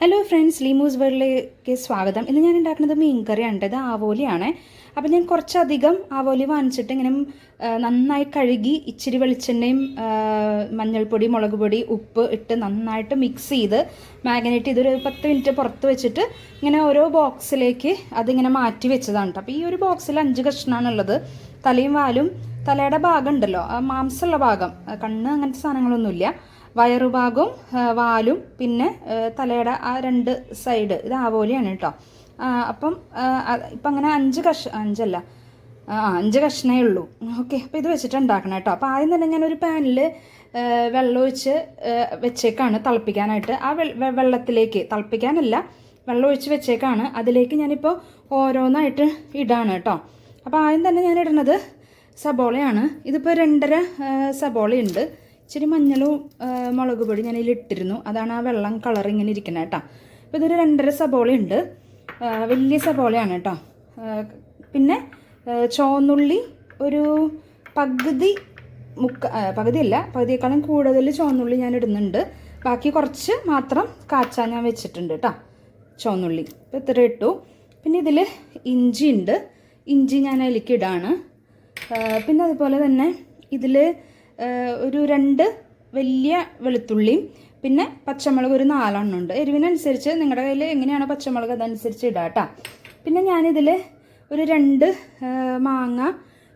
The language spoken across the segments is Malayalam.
ഹലോ ഫ്രണ്ട്സ് ലീമൂസ് വേൾഡിലേക്ക് സ്വാഗതം. ഇന്ന് ഞാൻ ഉണ്ടാക്കുന്നത് മീൻ കറിയാണ് ഇത് ആവോലിയാണ്. അപ്പോൾ ഞാൻ കുറച്ചധികം ആവോലി വാങ്ങിച്ചിട്ട് ഇങ്ങനെ നന്നായി കഴുകി ഇച്ചിരി വെളിച്ചെണ്ണയും മഞ്ഞൾപ്പൊടി മുളക് പൊടി ഉപ്പ് ഇട്ട് നന്നായിട്ട് മിക്സ് ചെയ്ത് മാഗ്നേറ്റ് ചെയ്തൊരു പത്ത് മിനിറ്റ് പുറത്ത് വെച്ചിട്ട് ഇങ്ങനെ ഓരോ ബോക്സിലേക്ക് അതിങ്ങനെ മാറ്റി വെച്ചതാണ് കേട്ടോ. അപ്പോൾ ഈ ഒരു ബോക്സിൽ അഞ്ച് കഷ്ണമാണുള്ളത് തലയും വാലും തലയുടെ ഭാഗം ഉണ്ടല്ലോ. മാംസമുള്ള ഭാഗം. കണ്ണ് അങ്ങനത്തെ സാധനങ്ങളൊന്നുമില്ല. വയറുഭാഗവും വാലും പിന്നെ തലയുടെ ആ രണ്ട് സൈഡ് ഇത് ആവോലിയാണ് കേട്ടോ അപ്പം ഇപ്പം അങ്ങനെ അഞ്ച് കഷ അഞ്ചല്ല ആ അഞ്ച് കഷ്ണേ ഉള്ളൂ. ഓക്കെ അപ്പോൾ ഇത് വെച്ചിട്ട് ഉണ്ടാക്കണം കേട്ടോ അപ്പോൾ ആദ്യം തന്നെ ഞാനൊരു പാനിൽ വെള്ളം ഒഴിച്ച് വെച്ചേക്കാണ് തിളപ്പിക്കാനായിട്ട്. ആ വെള്ളത്തിലേക്ക് തിളപ്പിക്കാനല്ല വെള്ളം ഒഴിച്ച് വെച്ചേക്കാണ്. അതിലേക്ക് ഞാനിപ്പോൾ ഓരോന്നായിട്ട് ഇടാണ് കേട്ടോ അപ്പോൾ ആദ്യം തന്നെ ഞാൻ ഇടുന്നത് സബോളയാണ്. ഇതിപ്പോൾ രണ്ടര സബോളയുണ്ട്. ഇച്ചിരി മഞ്ഞളും മുളക് പൊടി ഞാൻ ഇട്ടിരുന്നു അതാണ് ആ വെള്ളം കളർ ഇങ്ങനെ ഇരിക്കുന്നത് കേട്ടോ അപ്പോൾ ഇതൊരു രണ്ടര സബോള ഉണ്ട്. വലിയ സബോളയാണ് കേട്ടോ പിന്നെ ചോന്നുള്ളി ഒരു പകുതി മുക്ക പകുതിയല്ല പകുതിയേക്കാളും കൂടുതൽ ചോന്നുള്ളി ഞാൻ ഇടുന്നുണ്ട്. ബാക്കി കുറച്ച് മാത്രം കാച്ചാൻ ഞാൻ വെച്ചിട്ടുണ്ട് കേട്ടോ ചോന്നുള്ളി ഇപ്പോൾ ഇത്ര ഇട്ടു. പിന്നെ ഇതിൽ ഇഞ്ചി ഉണ്ട്. ഇഞ്ചി ഞാൻ അതിലേക്ക് ഇടാണ്. പിന്നെ അതുപോലെ തന്നെ ഇതിൽ ഒരു രണ്ട് വലിയ വെളുത്തുള്ളിയും പിന്നെ പച്ചമുളക് ഒരു നാലെണ്ണം ഉണ്ട്. എരിവിനനുസരിച്ച് നിങ്ങളുടെ കയ്യിൽ എങ്ങനെയാണോ പച്ചമുളക് അതനുസരിച്ച് ഇടാം കേട്ടോ പിന്നെ ഞാനിതിൽ ഒരു രണ്ട് മാങ്ങ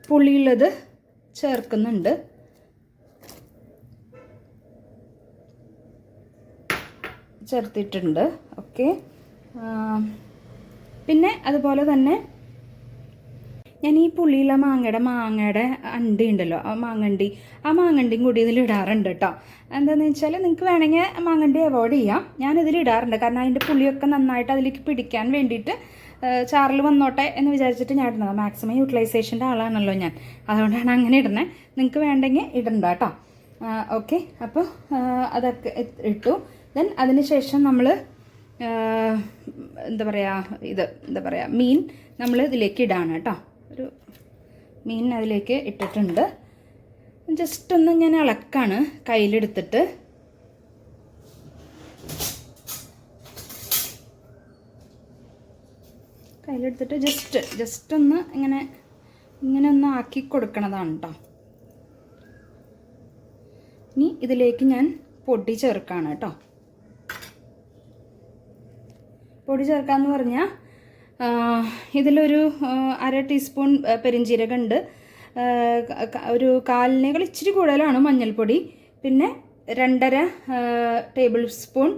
പുളിയുള്ളത് ചേർക്കുന്നുണ്ട്. ചേർത്തിട്ടുണ്ട്. ഓക്കെ. പിന്നെ അതുപോലെ തന്നെ ഞാൻ ഈ പുള്ളിയിലെ മാങ്ങയുടെ മാങ്ങയുടെ അണ്ടി ഉണ്ടല്ലോ ആ മാങ്ങണ്ടി ആ മാങ്ങണ്ടിയും കൂടി ഇതിൽ ഇടാറുണ്ട് കേട്ടോ. എന്താണെന്ന് വെച്ചാൽ നിങ്ങൾക്ക് വേണമെങ്കിൽ മാങ്ങണ്ടി അവോയ്ഡ് ചെയ്യാം. ഞാൻ ഇതിൽ ഇടാറുണ്ട്. കാരണം അതിന്റെ പുളിയൊക്കെ നന്നായിട്ട് അതിലേക്ക് പിടിക്കാൻ വേണ്ടിയിട്ട് ചാറിൽ വന്നോട്ടെ എന്ന് വിചാരിച്ചിട്ട് ഞാൻ ഇടുന്നത്. മാക്സിമം യൂട്ടിലൈസേഷന്റെ ആളാണല്ലോ ഞാൻ. അതുകൊണ്ടാണ് അങ്ങനെ ഇടുന്നത് നിങ്ങൾക്ക് വേണ്ടെങ്കിൽ ഇടണ്ട കേട്ടോ. ഓക്കെ. അപ്പോൾ അതൊക്കെ ഇട്ടു. ദെൻ അതിന് ശേഷം നമ്മൾ എന്താ പറയുക ഇത് എന്താ പറയുക മീൻ നമ്മൾ ഇതിലേക്ക് ഇടാണ് കേട്ടോ. ഒരു മീൻ അതിലേക്ക് ഇട്ടിട്ടുണ്ട്. ജസ്റ്റ് ഒന്ന് ഞാൻ ഇളക്കാണ്. കയ്യിലെടുത്തിട്ട്. കയ്യിലെടുത്തിട്ട് ജസ്റ്റ് ജസ്റ്റ് ഒന്ന് ഇങ്ങനെ ഇങ്ങനെ ഒന്ന് ആക്കി കൊടുക്കണതാണ് കേട്ടോ ഇനി ഇതിലേക്ക് ഞാൻ പൊടി ചേർക്കാണ് കേട്ടോ പൊടി ചേർക്കാന്ന് പറഞ്ഞാൽ ഇതിലൊരു അര ടീസ്പൂൺ പെരിഞ്ജീരകമുണ്ട് ഒരു കാലിനേക്കാൾ ഇച്ചിരി കൂടുതലാണ് മഞ്ഞൾപ്പൊടി. പിന്നെ രണ്ടര ടേബിൾ സ്പൂൺ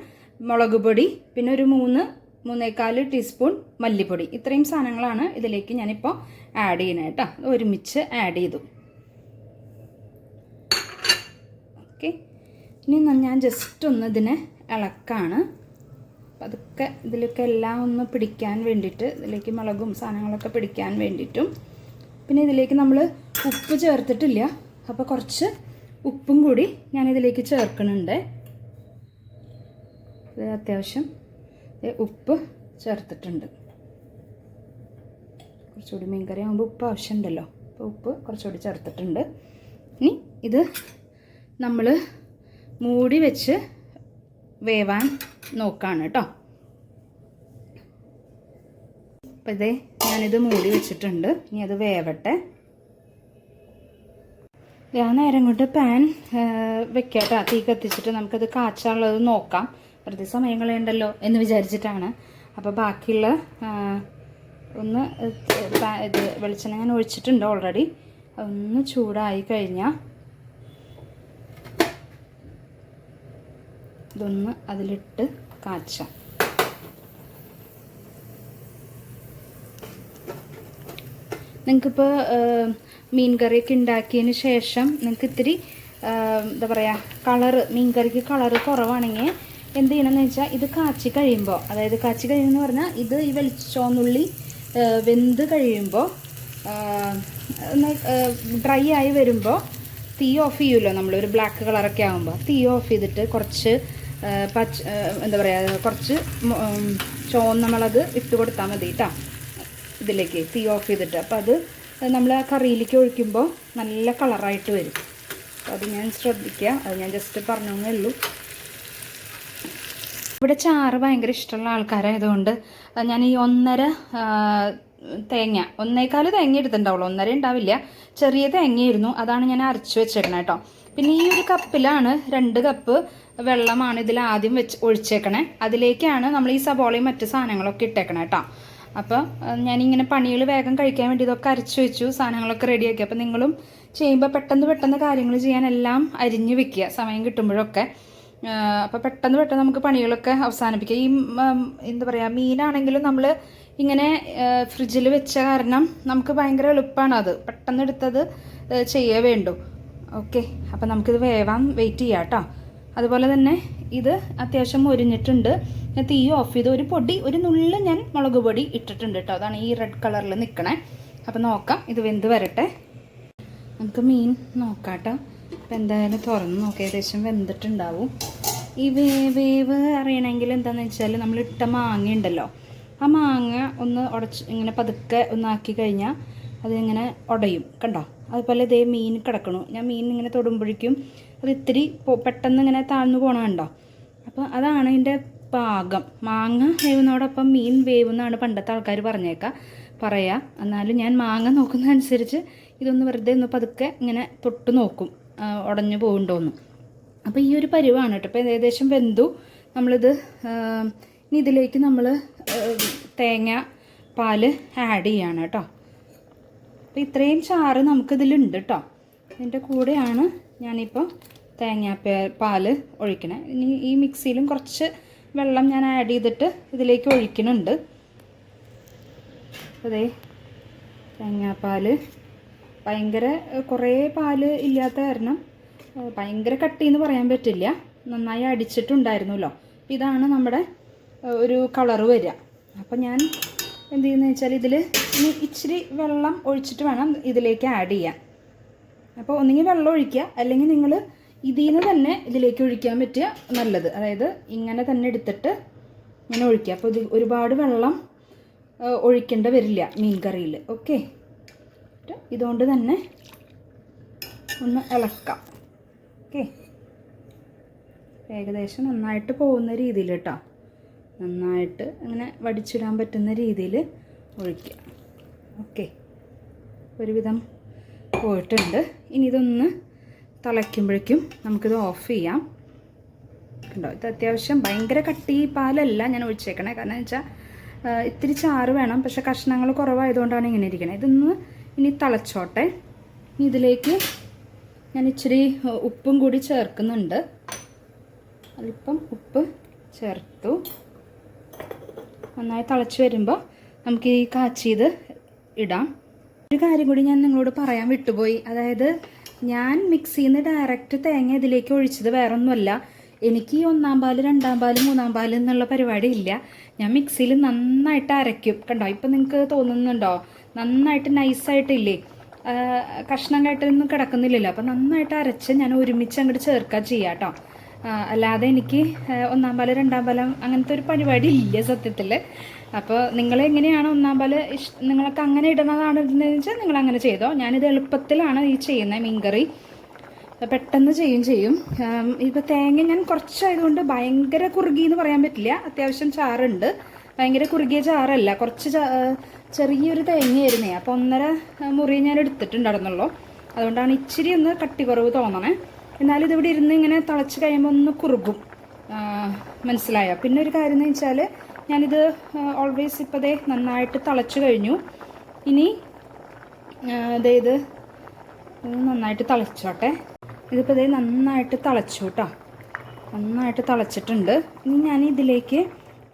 മുളക് പൊടി. പിന്നെ ഒരു മൂന്ന് മൂന്നേക്കാൽ ടീസ്പൂൺ മല്ലിപ്പൊടി. ഇത്രയും സാധനങ്ങളാണ് ഇതിലേക്ക് ഞാനിപ്പോൾ ആഡ് ചെയ്യുന്നത് കേട്ടോ. ഒരുമിച്ച് ആഡ് ചെയ്തു. ഓക്കെ ഇനി ഞാൻ ജസ്റ്റ് ഒന്ന് ഇതിനെ ഇളക്കാണ്. അതൊക്കെ ഇതിലൊക്കെ എല്ലാം ഒന്ന് പിടിക്കാൻ വേണ്ടിയിട്ട് ഇതിലേക്ക് മുളകും സാധനങ്ങളൊക്കെ പിടിക്കാൻ വേണ്ടിയിട്ടും. പിന്നെ ഇതിലേക്ക് നമ്മൾ ഉപ്പ് ചേർത്തിട്ടില്ല. അപ്പോൾ കുറച്ച് ഉപ്പും കൂടി ഞാൻ ഇതിലേക്ക് ചേർക്കുന്നുണ്ട് ഇത് അത്യാവശ്യം ഉപ്പ് ചേർത്തിട്ടുണ്ട്. കുറച്ചുകൂടി മീൻകറി ആകുമ്പോൾ ഉപ്പ് ആവശ്യമുണ്ടല്ലോ അപ്പോൾ ഉപ്പ് കുറച്ചുകൂടി ചേർത്തിട്ടുണ്ട്. ഇനി ഇത് നമ്മൾ മൂടി വെച്ച് വേവാൻ നോക്കാണ് കേട്ടോ അപ്പോൾ ഇതേ ഞാനിത് മൂടി വെച്ചിട്ടുണ്ട്. ഇനി അത് വേവട്ടെ. ഞാൻ നേരം കൊണ്ട് പാൻ വെക്കാട്ടോ. തീ കത്തിച്ചിട്ട് നമുക്കത് കാച്ചാനുള്ളത് നോക്കാം. പ്രതി സമയം കളയണ്ടല്ലോ എന്ന് വിചാരിച്ചിട്ടാണ്. അപ്പോൾ ബാക്കിയുള്ള ഒന്ന് ഇത് വെളിച്ചെണ്ണ ഞാൻ ഒഴിച്ചിട്ടുണ്ട് ഓൾറെഡി ഒന്ന് ചൂടായി കഴിഞ്ഞാൽ ഇതൊന്ന് അതിലിട്ട് കാച്ചാം. നിങ്ങൾക്കിപ്പോൾ മീൻ കറിയൊക്കെ ഉണ്ടാക്കിയതിന് ശേഷം നിങ്ങൾക്ക് ഇത്തിരി എന്താ പറയുക കളറ് മീൻ കറിക്ക് കളറ് കുറവാണെങ്കിൽ എന്ത് ചെയ്യണമെന്ന് വെച്ചാൽ ഇത് കാച്ചി കഴിയുമ്പോൾ അതായത് കാച്ചി കഴിയുമെന്ന് പറഞ്ഞാൽ ഇത് ഈ വെളിച്ചോന്നുള്ളി വെന്ത് കഴിയുമ്പോൾ ഒന്ന് ഡ്രൈ ആയി വരുമ്പോൾ തീ ഓഫ് ചെയ്യുമല്ലോ നമ്മളൊരു ബ്ലാക്ക് കളറൊക്കെ ആകുമ്പോൾ തീ ഓഫ് ചെയ്തിട്ട് കുറച്ച് പച്ച എന്താ പറയുക കുറച്ച് ചുവന്ന മുളക് ഇട്ട് കൊടുത്താൽ മതി കേട്ടോ ഇതിലേക്ക് തീ ഓഫ് ചെയ്തിട്ട്. അപ്പോൾ അത് നമ്മൾ ആ കറിയിലേക്ക് ഒഴിക്കുമ്പോൾ നല്ല കളറായിട്ട് വരും. അപ്പോൾ അത് ഞാൻ ശ്രദ്ധിക്കുക അത് ഞാൻ ജസ്റ്റ് പറഞ്ഞേ ഉള്ളൂ. ഇവിടെ ചാറ് ഭയങ്കര ഇഷ്ടമുള്ള ആൾക്കാരായതുകൊണ്ട് ഞാൻ ഈ ഒന്നര തേങ്ങ ഒന്നേക്കാൽ തേങ്ങ എടുത്തിട്ടുണ്ടാവുള്ളൂ. ഒന്നര ഉണ്ടാവില്ല. ചെറിയ തേങ്ങയായിരുന്നു. അതാണ് ഞാൻ അരച്ച് വെച്ചേക്കണേ കേട്ടോ പിന്നെ ഈ ഒരു കപ്പിലാണ് രണ്ട് കപ്പ് വെള്ളമാണ് ഇതിൽ ആദ്യം വെച്ച് ഒഴിച്ചേക്കണേ. അതിലേക്കാണ് നമ്മൾ ഈ സബോളയും മറ്റു സാധനങ്ങളൊക്കെ ഇട്ടേക്കണേ കേട്ടോ അപ്പോൾ ഞാനിങ്ങനെ പണികൾ വേഗം കഴിക്കാൻ വേണ്ടി ഇതൊക്കെ അരച്ചു വെച്ചു സാധനങ്ങളൊക്കെ റെഡിയാക്കി. അപ്പോൾ നിങ്ങളും ചെയ്യുമ്പോൾ പെട്ടെന്ന് പെട്ടെന്ന് കാര്യങ്ങൾ ചെയ്യാൻ എല്ലാം അരിഞ്ഞു വെക്കുക സമയം കിട്ടുമ്പോഴൊക്കെ. അപ്പോൾ പെട്ടെന്ന് പെട്ടെന്ന് നമുക്ക് പണികളൊക്കെ അവസാനിപ്പിക്കുക ഈ എന്താ പറയുക മീനാണെങ്കിലും നമ്മൾ ഇങ്ങനെ ഫ്രിഡ്ജിൽ വെച്ച കാരണം നമുക്ക് ഭയങ്കര എളുപ്പമാണ് അത്. പെട്ടെന്ന് എടുത്തത് ചെയ്യേ വേണ്ടു. ഓക്കെ. അപ്പം നമുക്കിത് വേവാൻ വെയിറ്റ് ചെയ്യാം കേട്ടോ അതുപോലെ തന്നെ ഇത് അത്യാവശ്യം മുരിഞ്ഞിട്ടുണ്ട്. ഞാൻ തീ ഓഫ് ചെയ്ത്. ഒരു പൊടി ഒരു നുള്ളിൽ ഞാൻ മുളക് പൊടി ഇട്ടിട്ടുണ്ട് കേട്ടോ. അതാണ് ഈ റെഡ് കളറിൽ നിൽക്കണേ അപ്പം നോക്കാം. ഇത് വെന്ത് വരട്ടെ. നമുക്ക് മീൻ നോക്കാം കേട്ടോ. അപ്പം എന്തായാലും തുറന്ന് നോക്കാം. ഏകദേശം വെന്തിട്ടുണ്ടാവും. ഈ വേ വേവ് അറിയണമെങ്കിൽ എന്താണെന്ന് വെച്ചാൽ നമ്മൾ ഇട്ട മാങ്ങ ഉണ്ടല്ലോ. ആ മാങ്ങ ഒന്ന് ഉടച്ച് ഇങ്ങനെ പതുക്കെ ഒന്നാക്കി കഴിഞ്ഞാൽ അതിങ്ങനെ ഉടയും. കണ്ടോ? അതുപോലെ ഇതേ മീൻ കിടക്കണു. ഞാൻ മീൻ ഇങ്ങനെ തൊടുമ്പോഴേക്കും അത് ഇത്തിരി പെട്ടെന്ന് ഇങ്ങനെ താഴ്ന്നു പോകണമുണ്ടോ അപ്പോൾ അതാണ് അതിന്റെ പാകം. മാങ്ങ വേവുന്നതോടൊപ്പം മീൻ വേവുന്നാണ് പണ്ടത്തെ ആൾക്കാർ പറഞ്ഞേക്കാം പറയാ. എന്നാലും ഞാൻ മാങ്ങ നോക്കുന്ന അനുസരിച്ച് ഇതൊന്ന് വെറുതെ ഒന്ന് പതുക്കെ ഇങ്ങനെ തൊട്ട് നോക്കും. ഉടഞ്ഞു പോകുന്നുണ്ടോന്ന് അപ്പോൾ ഈ ഒരു പരിവാണ് കേട്ടോ. ഇപ്പോൾ ഏകദേശം വെന്തു. നമ്മളിത് ഇനി ഇതിലേക്ക് നമ്മൾ തേങ്ങ പാൽ ആഡ് ചെയ്യാണ് കേട്ടോ. അപ്പോൾ ഇത്രയും ചാറ് നമുക്കിതിലുണ്ട് കേട്ടോ ഇതിന്റെ കൂടെയാണ് ഞാനിപ്പോൾ തേങ്ങാപ്പേ പാൽ ഒഴിക്കണേ. ഇനി ഈ മിക്സിയിലും കുറച്ച് വെള്ളം ഞാൻ ആഡ് ചെയ്തിട്ട് ഇതിലേക്ക് ഒഴിക്കുന്നുണ്ട്. അതെ തേങ്ങാപ്പാൽ ഭയങ്കര കുറേ പാൽ ഇല്ലാത്ത കാരണം ഭയങ്കര കട്ടി എന്ന് പറയാൻ പറ്റില്ല. നന്നായി അടിച്ചിട്ടുണ്ടായിരുന്നല്ലോ. ഇതാണ് നമ്മുടെ ഒരു കളറ് വരിക. അപ്പം ഞാൻ എന്ത് ചെയ്യുന്നത് വെച്ചാൽ ഇതിൽ ഇനി ഇച്ചിരി വെള്ളം ഒഴിച്ചിട്ട് വേണം ഇതിലേക്ക് ആഡ് ചെയ്യാൻ. അപ്പോൾ ഒന്നുകിൽ വെള്ളം ഒഴിക്കുക അല്ലെങ്കിൽ നിങ്ങൾ ഇതിൽ നിന്ന് തന്നെ ഇതിലേക്ക് ഒഴിക്കാൻ പറ്റിയ നല്ലത്. അതായത് ഇങ്ങനെ തന്നെ എടുത്തിട്ട് ഇങ്ങനെ ഒഴിക്കുക. അപ്പോൾ ഇത് ഒരുപാട് വെള്ളം ഒഴിക്കേണ്ട വരില്ല മീൻ കറിയിൽ ഓക്കെ ഇതുകൊണ്ട് തന്നെ ഒന്ന് ഇളക്കാം. ഓക്കെ ഏകദേശം നന്നായിട്ട് പോകുന്ന രീതിയിൽ കേട്ടോ നന്നായിട്ട് അങ്ങനെ വടിച്ചിടാൻ പറ്റുന്ന രീതിയിൽ ഒഴിക്കുക. ഓക്കെ ഒരുവിധം പോയിട്ടുണ്ട്. ഇനി ഇതൊന്ന് തിളയ്ക്കുമ്പോഴേക്കും നമുക്കിത് ഓഫ് ചെയ്യാം. കണ്ടോ? ഇത് അത്യാവശ്യം ഭയങ്കര കട്ടി പാലല്ല ഞാൻ ഒഴിച്ചേക്കണേ. കാരണം വെച്ചാൽ ഇത്തിരി ചാറ് വേണം. പക്ഷെ കഷ്ണങ്ങൾ കുറവായതുകൊണ്ടാണ് ഇങ്ങനെ ഇരിക്കണേ. ഇതൊന്ന് ഇനി തിളച്ചോട്ടെ. ഇനി ഇതിലേക്ക് ഞാൻ ഇച്ചിരി ഉപ്പും കൂടി ചേർക്കുന്നുണ്ട്. അല്പം ഉപ്പ് ചേർത്തു. നന്നായി തിളച്ച് വരുമ്പോൾ നമുക്ക് ഈ കാച്ചിയത് ഇടാം. ഒരു കാര്യം കൂടി ഞാൻ നിങ്ങളോട് പറയാൻ വിട്ടുപോയി. അതായത് ഞാൻ മിക്സിയിൽ നിന്ന് ഡയറക്റ്റ് തേങ്ങ ഇതിലേക്ക് ഒഴിച്ചത് വേറെ ഒന്നുമല്ല എനിക്ക് ഈ ഒന്നാം പാൽ രണ്ടാം പാൽ മൂന്നാം പാൽ എന്നുള്ള പരിപാടി ഇല്ല. ഞാൻ മിക്സിയിൽ നന്നായിട്ട് അരയ്ക്കും. കണ്ടോ? ഇപ്പം നിങ്ങൾക്ക് തോന്നുന്നുണ്ടോ? നന്നായിട്ട് നൈസായിട്ടില്ലേ? കഷ്ണം കേട്ടൊന്നും കിടക്കുന്നില്ലല്ലോ. അപ്പം നന്നായിട്ട് അരച്ച് ഞാൻ ഒരുമിച്ച് അങ്ങോട്ട് ചേർക്കുക ചെയ്യാം കേട്ടോ അല്ലാതെ എനിക്ക് ഒന്നാം പാൽ രണ്ടാം പാലം അങ്ങനത്തെ ഒരു പരിപാടി ഇല്ല സത്യത്തിൽ അപ്പോൾ നിങ്ങൾ എങ്ങനെയാണ് ഒന്നാം പാൽ ഇഷ് നിങ്ങൾക്ക് അങ്ങനെ ഇടുന്നതാണ് വെച്ചാൽ നിങ്ങൾ അങ്ങനെ ചെയ്തോ? ഞാനിത് എളുപ്പത്തിലാണ് ഈ ചെയ്യുന്നത് മീൻകറി. പെട്ടെന്ന് ചെയ്യും ചെയ്യും. ഇപ്പോൾ തേങ്ങ ഞാൻ കുറച്ചായതുകൊണ്ട് ഭയങ്കര കുറുകി എന്ന് പറയാൻ പറ്റില്ല. അത്യാവശ്യം ചാറുണ്ട്. ഭയങ്കര കുറുകിയ ചാറല്ല. കുറച്ച് ചെറിയൊരു തേങ്ങയായിരുന്നേ. അപ്പോൾ ഒന്നര മുറി ഞാൻ എടുത്തിട്ടുണ്ടായിരുന്നുള്ളൂ. അതുകൊണ്ടാണ് ഇച്ചിരി ഒന്ന് കട്ടി കുറവ് തോന്നണേ. എന്നാലും ഇതിവിടെ ഇരുന്ന് ഇങ്ങനെ തിളച്ച് കഴിയുമ്പോൾ ഒന്ന് കുറുകും. മനസ്സിലായ. പിന്നെ ഒരു കാര്യം എന്ന് വെച്ചാൽ ഞാനിത് ഓൾവേസ് ഇപ്പോൾ ദേ നന്നായിട്ട് തിളച്ച് കഴിഞ്ഞു. ഇനി അതായത് നന്നായിട്ട് തിളച്ചോട്ടെ. ഇതിപ്പോൾ ഇതേ നന്നായിട്ട് തിളച്ചു കേട്ടോ നന്നായിട്ട് തിളച്ചിട്ടുണ്ട്. ഇനി ഞാൻ ഇതിലേക്ക്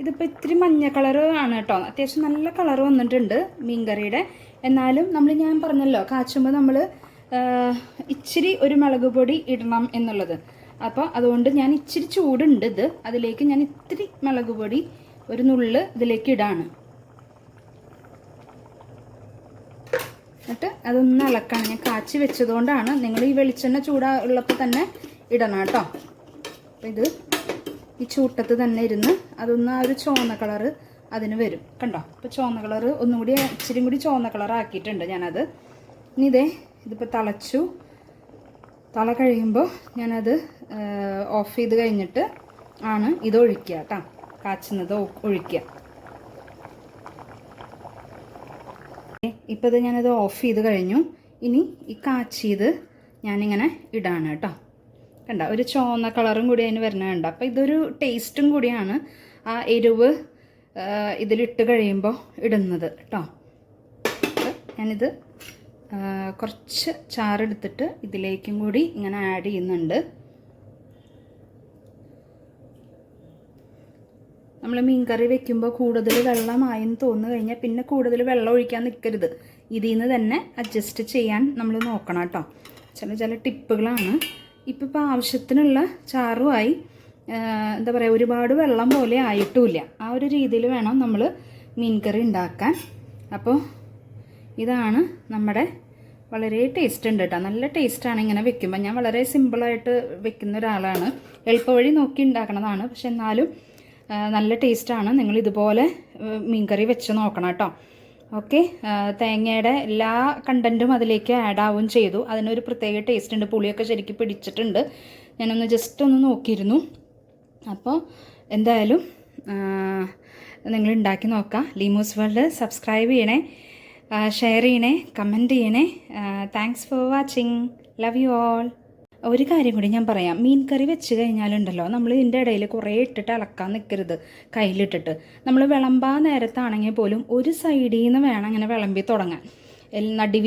ഇതിപ്പോൾ ഇത്തിരി മഞ്ഞ കളറ് ആണ് കേട്ടോ അത്യാവശ്യം നല്ല കളർ വന്നിട്ടുണ്ട് മീൻ കറിയുടെ എന്നാലും നമ്മൾ ഞാൻ പറഞ്ഞല്ലോ കാച്ചുമ്പോൾ നമ്മൾ ഇച്ചിരി ഒരു മുളക് പൊടി ഇടണം എന്നുള്ളത്. അപ്പോൾ അതുകൊണ്ട് ഞാൻ ഇച്ചിരി ചൂടുണ്ട് ഇത്. അതിലേക്ക് ഞാൻ ഇത്തിരി മുളക് പൊടി ഒരു നുള്ള് ഇതിലേക്ക് ഇടാണ്. എന്നിട്ട് അതൊന്ന് ഇളക്കണം. ഞാൻ കാച്ചി വെച്ചതുകൊണ്ടാണ് നിങ്ങൾ ഈ വെളിച്ചെണ്ണ ചൂടാ ഉള്ളപ്പോൾ തന്നെ ഇടണം കേട്ടോ. അപ്പം ഇത് ഈ ചൂട്ടത്ത് തന്നെ ഇരുന്ന് അതൊന്ന് ആ ഒരു ചുവന്ന കളറ് അതിന് വരും. കണ്ടോ? അപ്പോൾ ചുവന്ന കളറ് ഒന്നുകൂടി ഇച്ചിരി കൂടി ചുവന്ന കളർ ആക്കിയിട്ടുണ്ട് ഞാനത്. ഇനി ഇതേ ഇതിപ്പോൾ തിളച്ചു. തള കഴിയുമ്പോൾ ഞാനത് ഓഫ് ചെയ്ത് കഴിഞ്ഞിട്ട് ആണ് ഇത് ഒഴിക്കുക കേട്ടോ. കാച്ചുന്നത് ഒഴിക്കുക. ഇപ്പോൾ ഇത് ഞാനത് ഓഫ് ചെയ്ത് കഴിഞ്ഞു. ഇനി ഈ കാച്ചിയത് ഞാനിങ്ങനെ ഇടാണ് കേട്ടോ. കണ്ട? ഒരു ചുവന്ന കളറും കൂടി അതിന് വരുന്നത് കണ്ട? അപ്പോൾ ഇതൊരു ടേസ്റ്റും കൂടിയാണ് ആ എരിവ് ഇതിലിട്ട് കഴിയുമ്പോൾ ഇടുന്നത് കേട്ടോ. ഞാനിത് കുറച്ച് ചാറെടുത്തിട്ട് ഇതിലേക്കും കൂടി ഇങ്ങനെ ആഡ് ചെയ്യുന്നുണ്ട്. നമ്മൾ മീൻകറി വെക്കുമ്പോൾ കൂടുതൽ വെള്ളമായെന്ന് തോന്നുന്നു കഴിഞ്ഞാൽ പിന്നെ കൂടുതൽ വെള്ളം ഒഴിക്കാൻ നിൽക്കരുത് ഇതിൽ നിന്ന് തന്നെ അഡ്ജസ്റ്റ് ചെയ്യാൻ നമ്മൾ നോക്കണം കേട്ടോ. ചില ചില ടിപ്പുകളാണ്. ഇപ്പം ആവശ്യത്തിനുള്ള ചാറുമായി എന്താ പറയുക ഒരുപാട് വെള്ളം പോലെ ആയിട്ടുമില്ല ആ ഒരു രീതിയിൽ വേണം നമ്മൾ മീൻകറി ഉണ്ടാക്കാൻ. അപ്പോൾ ഇതാണ് നമ്മുടെ വളരെ ടേസ്റ്റ് ഉണ്ട് കേട്ടോ നല്ല ടേസ്റ്റാണ് ഇങ്ങനെ വെക്കുമ്പോൾ ഞാൻ വളരെ സിമ്പിളായിട്ട് വെക്കുന്ന ഒരാളാണ്. എളുപ്പവഴി നോക്കി ഉണ്ടാക്കണതാണ് പക്ഷെ എന്നാലും നല്ല ടേസ്റ്റാണ്. നിങ്ങൾ ഇതുപോലെ മീൻകറി വെച്ച് നോക്കണം കേട്ടോ. ഓക്കെ? തേങ്ങയുടെ എല്ലാ കണ്ടന്റും അതിലേക്ക് ആഡ് ആവുകയും ചെയ്തു. അതിനൊരു പ്രത്യേക ടേസ്റ്റ് ഉണ്ട് പുളിയൊക്കെ ശരിക്കും പിടിച്ചിട്ടുണ്ട്. ഞാനൊന്ന് ജസ്റ്റ് ഒന്ന് നോക്കിയിരുന്നു. അപ്പോൾ എന്തായാലും നിങ്ങൾ ഉണ്ടാക്കി നോക്കാം. ലീമോസ് വേൾഡ് സബ്സ്ക്രൈബ് ചെയ്യണേ. ഷെയർ ചെയ്യണേ കമന്റ് ചെയ്യണേ. Thanks for watching love you all ഒരു കാര്യം കൂടി ഞാൻ പറയാം. മീൻ കറി വെച്ച് കഴിഞ്ഞാലുണ്ടല്ലോ നമ്മൾ ഇതിന്റെ ഇടയിൽ കുറേ ഇട്ടിട്ട് ഇളക്കാൻ നിൽക്കരുത് കയ്യിലിട്ടിട്ട്. നമ്മൾ വിളമ്പാൻ നേരത്താണെങ്കിൽ പോലും ഒരു സൈഡിൽ നിന്ന് വേണം ഇങ്ങനെ വിളമ്പി തുടങ്ങാൻ.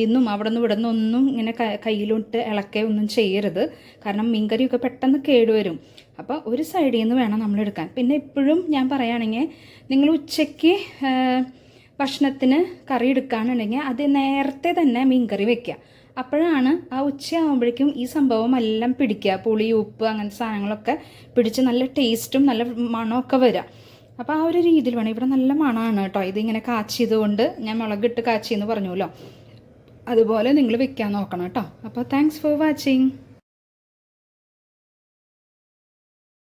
നിന്നും അവിടെ നിന്ന് ഇവിടെ നിന്നൊന്നും ഇങ്ങനെ കയ്യിലോട്ട് ഇളക്കേ ഒന്നും ചെയ്യരുത്. കാരണം മീൻകറിയൊക്കെ പെട്ടെന്ന് കേടുവരും. അപ്പോൾ ഒരു സൈഡിൽ നിന്ന് വേണം നമ്മൾ എടുക്കാൻ പിന്നെ എപ്പോഴും ഞാൻ പറയുകയാണെങ്കിൽ നിങ്ങൾ ഉച്ചയ്ക്ക് ഭക്ഷണത്തിന് കറി എടുക്കാനുണ്ടെങ്കിൽ അത് നേരത്തെ തന്നെ മീൻകറി വെക്കുക. അപ്പോഴാണ് ആ ഉച്ചയാകുമ്പോഴേക്കും ഈ സംഭവം എല്ലാം പിടിക്കുക. പുളി ഉപ്പ് അങ്ങനത്തെ സാധനങ്ങളൊക്കെ പിടിച്ച് നല്ല ടേസ്റ്റും നല്ല മണമൊക്കെ വരിക. അപ്പോൾ ആ ഒരു രീതിയിൽ വേണം. ഇവിടെ നല്ല മണമാണ് കേട്ടോ. ഇതിങ്ങനെ കാച്ചിയത് കൊണ്ട് ഞാൻ മുളകിട്ട് കാച്ചി എന്ന് പറഞ്ഞല്ലോ അതുപോലെ നിങ്ങൾ വെക്കാൻ നോക്കണം കേട്ടോ. അപ്പോൾ താങ്ക്സ് ഫോർ വാച്ചിങ്